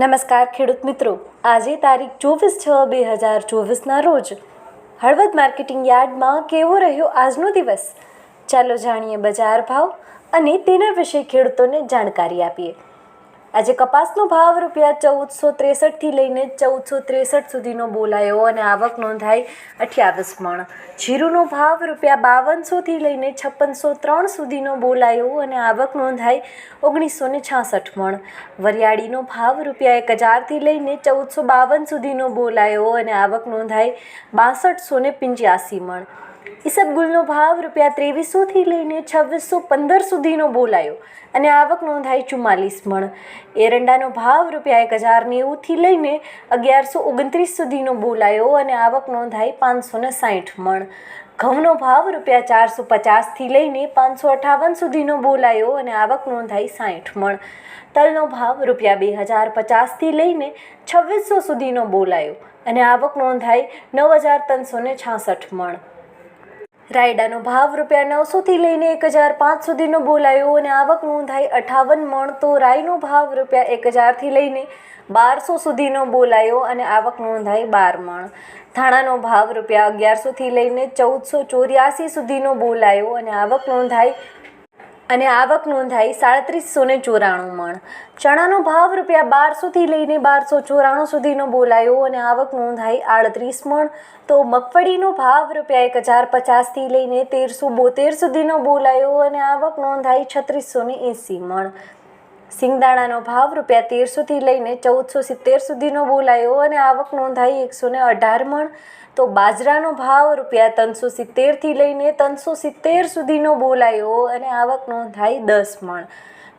નમસ્કાર ખેડૂત મિત્રો. આજે તારીખ ચોવીસ છ બે હજાર ચોવીસના રોજ હળવદ માર્કેટિંગ યાર્ડમાં કેવો રહ્યો આજનો દિવસ? ચાલો જાણીએ બજાર ભાવ અને તેના વિશે ખેડૂતોને જાણકારી આપીએ. આજે કપાસનો ભાવ રૂપિયા ચૌદસો ત્રેસઠથી લઈને ચૌદસો ત્રેસઠ સુધીનો બોલાયો અને આવક નોંધાઈ અઠ્યાવીસ મણ. જીરુનો ભાવ રૂપિયા બાવનસોથી લઈને છપ્પનસો ત્રણ સુધીનો બોલાયો અને આવક નોંધાઈ ઓગણીસો ને છાસઠ મણ. વરિયાળીનો ભાવ રૂપિયા એક હજારથી લઈને ચૌદસો બાવન સુધીનો બોલાયો અને આવક નોંધાઈ બાસઠસો ને પંચ્યાસી મણ. ઈસબગુલનો ભાવ રૂપિયા ત્રેવીસોથી લઈને છવ્વીસો પંદર સુધીનો બોલાયો અને આવક નોંધાઈ ચુમ્માલીસ મણ. એરંડાનો ભાવ રૂપિયા એક હજાર નેવુંથી લઈને અગિયારસો ઓગણત્રીસ સુધીનો બોલાયો અને આવક નોંધાઈ પાંચસો ને સાઠ મણ. ઘઉંનો ભાવ રૂપિયા ચારસો પચાસથી લઈને પાંચસો અઠાવન સુધીનો બોલાયો અને આવક નોંધાઈ સાઠ મણ. તલનો ભાવ રૂપિયા બે હજાર પચાસથી લઈને છવ્વીસો સુધીનો બોલાયો અને આવક નોંધાઈ નવ હજાર ત્રણસો ને છાસઠ મણ. રાયડાનો ભાવ રૂપિયા નવસોથી લઈને એક હજાર પાંચ સુધીનો બોલાયો અને આવક નોંધાઈ અઠાવન મણ તો રાયનો ભાવ રૂપિયા એક હજારથી લઈને બારસો સુધીનો બોલાયો અને આવક નોંધાઈ બાર મણ. થાણાનો ભાવ રૂપિયા અગિયારસોથી લઈને ચૌદસો ચોર્યાસી સુધીનો બોલાયો અને આવક નોંધાઈ અને આવક નોંધાઈ સાડત્રીસો ને ચોરાણું મણ. ચણાનો ભાવ રૂપિયા બારસોથી લઈને બારસો ચોરાણું સુધીનો બોલાયો અને આવક નોંધાઈ આડત્રીસ મણ. તો મગફળીનો ભાવ રૂપિયા એક હજાર પચાસથી લઈને તેરસો બોતેર સુધીનો બોલાયો અને આવક નોંધાઈ છત્રીસો ને એંસી મણ. સિંગદાણાનો ભાવ રૂપિયા તેરસોથી લઈને ચૌદસો સિત્તેર સુધીનો બોલાયો અને આવક નોંધાઈ એકસો ને અઢાર મણ. તો બાજરાનો ભાવ રૂપિયા ત્રણસો સિત્તેરથી લઈને ત્રણસો સિત્તેર સુધીનો બોલાયો અને આવક નોંધાઈ દસ મણ.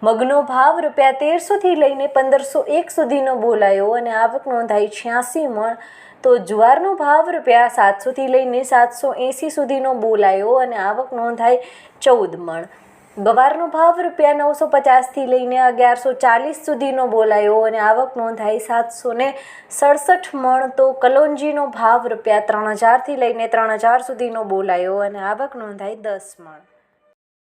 મગનો ભાવ રૂપિયા તેરસોથી લઈને પંદરસો એક સુધીનો બોલાયો અને આવક નોંધાઈ છ્યાસી મણ. તો જુવારનો ભાવ રૂપિયા સાતસોથી લઈને સાતસો એંસી સુધીનો બોલાયો અને આવક નોંધાઈ ચૌદ મણ. ગવારનો ભાવ રૂપિયા નવસો પચાસથી લઈને અગિયારસો ચાલીસ સુધીનો બોલાયો અને આવક નોંધાઈ સાતસો ને સડસઠ મણ તો કલોંજીનો ભાવ રૂપિયા ત્રણ હજારથી લઈને ત્રણ હજાર સુધીનો બોલાયો અને આવક નોંધાઈ દસ મણ.